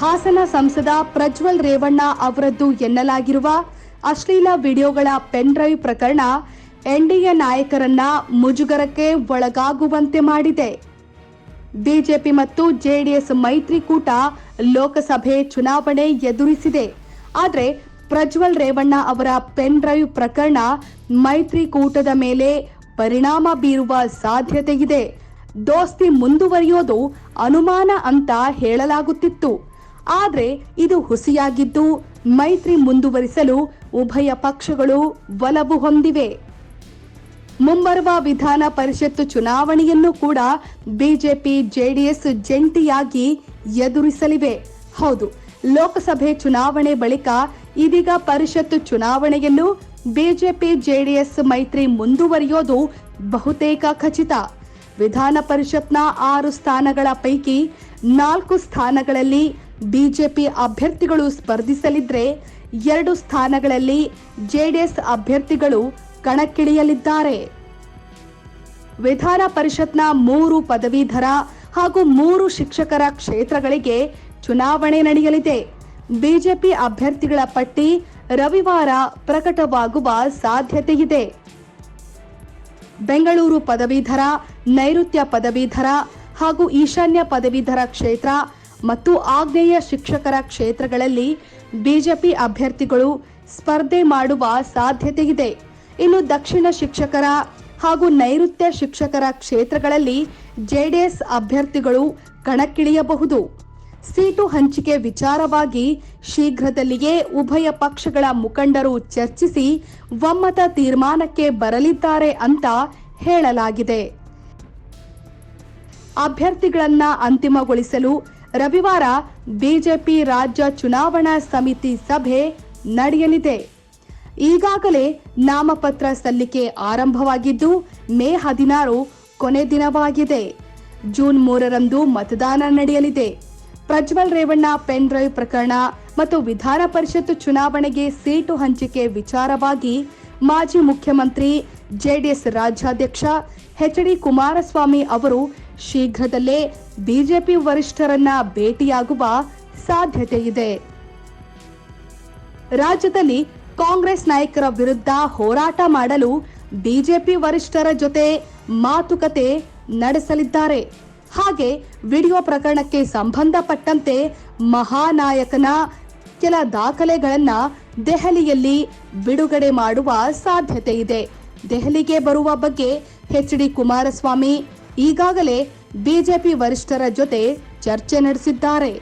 ಹಾಸನ ಸಂಸದ ಪ್ರಜ್ವಲ್ ರೇವಣ್ಣ ಅವರದ್ದು ಎನ್ನಲಾಗಿರುವ ಅಶ್ಲೀಲ ವಿಡಿಯೋಗಳ ಪೆನ್ ಡ್ರೈವ್ ಪ್ರಕರಣ ಎನ್ಡಿಎ ನಾಯಕರನ್ನ ಮುಜುಗರಕ್ಕೆ ಒಳಗಾಗುವಂತೆ ಮಾಡಿದೆ. ಬಿಜೆಪಿ ಮತ್ತು ಜೆಡಿಎಸ್ ಮೈತ್ರಿಕೂಟ ಲೋಕಸಭೆ ಚುನಾವಣೆ ಎದುರಿಸಿದೆ. ಆದರೆ ಪ್ರಜ್ವಲ್ ರೇವಣ್ಣ ಅವರ ಪೆನ್ ಡ್ರೈವ್ ಪ್ರಕರಣ ಮೈತ್ರಿಕೂಟದ ಮೇಲೆ ಪರಿಣಾಮ ಬೀರುವ ಸಾಧ್ಯತೆ ಇದೆ. ದೋಸ್ತಿ ಮುಂದುವರಿಯೋದು ಅನುಮಾನ ಅಂತ ಹೇಳಲಾಗುತ್ತಿತ್ತು. ಆದರೆ ಇದು ಹುಸಿಯಾಗಿದ್ದು ಮೈತ್ರಿ ಮುಂದುವರಿಸಲು ಉಭಯ ಪಕ್ಷಗಳು ಒಲವು ಹೊಂದಿವೆ. ಮುಂಬರುವ ವಿಧಾನ ಪರಿಷತ್ತು ಚುನಾವಣೆಯನ್ನು ಕೂಡ ಬಿಜೆಪಿ, ಜೆಡಿಎಸ್ ಜಂಟಿಯಾಗಿ ಎದುರಿಸಲಿವೆ. ಹೌದು, ಲೋಕಸಭೆ ಚುನಾವಣೆ ಬಳಿಕ ಇದೀಗ ಪರಿಷತ್ತು ಚುನಾವಣೆಯಲ್ಲೂ ಬಿಜೆಪಿ, ಜೆಡಿಎಸ್ ಮೈತ್ರಿ ಮುಂದುವರಿಯೋದು ಬಹುತೇಕ ಖಚಿತ. ವಿಧಾನ ಪರಿಷತ್ನ ಆರು ಸ್ಥಾನಗಳ ಪೈಕಿ ನಾಲ್ಕು ಸ್ಥಾನಗಳಲ್ಲಿ ಬಿಜೆಪಿ ಅಭ್ಯರ್ಥಿಗಳು ಸ್ಪರ್ಧಿಸಲಿದ್ರೆ ಎರಡು ಸ್ಥಾನಗಳಲ್ಲಿ ಜೆಡಿಎಸ್ ಅಭ್ಯರ್ಥಿಗಳು ಕಣಕ್ಕಿಳಿಯಲಿದ್ದಾರೆ. ವಿಧಾನ ಪರಿಷತ್ನ ಮೂರು ಪದವೀಧರ ಹಾಗೂ ಮೂರು ಶಿಕ್ಷಕರ ಕ್ಷೇತ್ರಗಳಿಗೆ ಚುನಾವಣೆ ನಡೆಯಲಿದೆ. ಬಿಜೆಪಿ ಅಭ್ಯರ್ಥಿಗಳ ಪಟ್ಟಿ ರವಿವಾರ ಪ್ರಕಟವಾಗುವ ಸಾಧ್ಯತೆಯಿದೆ. ಬೆಂಗಳೂರು ಪದವೀಧರ, ನೈಋತ್ಯ ಪದವೀಧರ ಹಾಗೂ ಈಶಾನ್ಯ ಪದವೀಧರ ಕ್ಷೇತ್ರ ಮತ್ತು ಆಗ್ನೇಯ ಶಿಕ್ಷಕರ ಕ್ಷೇತ್ರಗಳಲ್ಲಿ ಬಿಜೆಪಿ ಅಭ್ಯರ್ಥಿಗಳು ಸ್ಪರ್ಧೆ ಮಾಡುವ ಸಾಧ್ಯತೆ ಇದೆ ಇನ್ನು ದಕ್ಷಿಣ ಶಿಕ್ಷಕರ ಹಾಗೂ ನೈಋತ್ಯ ಶಿಕ್ಷಕರ ಕ್ಷೇತ್ರಗಳಲ್ಲಿ ಜೆಡಿಎಸ್ ಅಭ್ಯರ್ಥಿಗಳು ಕಣಕ್ಕಿಳಿಯಬಹುದು. ಸೀಟು ಹಂಚಿಕೆ ವಿಚಾರವಾಗಿ ಶೀಘ್ರದಲ್ಲಿಯೇ ಉಭಯ ಪಕ್ಷಗಳ ಮುಖಂಡರು ಚರ್ಚಿಸಿ ಒಮ್ಮತ ತೀರ್ಮಾನಕ್ಕೆ ಬರಲಿದ್ದಾರೆ ಅಂತ ಹೇಳಲಾಗಿದೆ. ಅಭ್ಯರ್ಥಿಗಳನ್ನ ಅಂತಿಮಗೊಳಿಸಲು ರವಿವಾರ ಬಿಜೆಪಿ ರಾಜ್ಯ ಚುನಾವಣಾ ಸಮಿತಿ ಸಭೆ ನಡೆಯಲಿದೆ. ಈಗಾಗಲೇ ನಾಮಪತ್ರ ಸಲ್ಲಿಕೆ ಆರಂಭವಾಗಿದ್ದು, ಮೇ ಹದಿನಾರು ಕೊನೆ ದಿನವಾಗಿದೆ. ಜೂನ್ ಮೂರರಂದು ಮತದಾನ ನಡೆಯಲಿದೆ. ಪ್ರಜ್ವಲ್ ರೇವಣ್ಣ, ಪೆನ್ ಡ್ರೈವ್ ಪ್ರಕರಣ ಮತ್ತು ವಿಧಾನ ಪರಿಷತ್ ಚುನಾವಣೆಗೆ ಸೀಟು ಹಂಚಿಕೆ ವಿಚಾರವಾಗಿ ಮಾಜಿ ಮುಖ್ಯಮಂತ್ರಿ ಜೆಡಿಎಸ್ ರಾಜ್ಯಾಧ್ಯಕ್ಷ ಎಚ್ ಡಿ ಕುಮಾರಸ್ವಾಮಿ ಅವರು ಶೀಘ್ರದಲ್ಲೇ ಬಿಜೆಪಿ ವರಿಷ್ಠರನ್ನ ಭೇಟಿಯಾಗುವ ಸಾಧ್ಯತೆ ಇದೆ. ರಾಜ್ಯದಲ್ಲಿ ಕಾಂಗ್ರೆಸ್ ನಾಯಕರ ವಿರುದ್ಧ ಹೋರಾಟ ಮಾಡಲು ಬಿಜೆಪಿ ವರಿಷ್ಠರ ಜೊತೆ ಮಾತುಕತೆ ನಡೆಸಲಿದ್ದಾರೆ. ಹಾಗೆ ವಿಡಿಯೋ ಪ್ರಕರಣಕ್ಕೆ ಸಂಬಂಧಪಟ್ಟಂತೆ ಮಹಾನಾಯಕನ ಕೆಲ ದಾಖಲೆಗಳನ್ನು ದೆಹಲಿಯಲ್ಲಿ ಬಿಡುಗಡೆ ಮಾಡುವ ಸಾಧ್ಯತೆ ಇದೆ. ದೆಹಲಿಗೆ ಬರುವ ಬಗ್ಗೆ ಎಚ್ ಡಿ ಕುಮಾರಸ್ವಾಮಿ ಈಗಾಗಲೇ ಬಿಜೆಪಿ ವರಿಷ್ಠರ ಜೊತೆ ಚರ್ಚೆ ನಡೆಸಿದ್ದಾರೆ.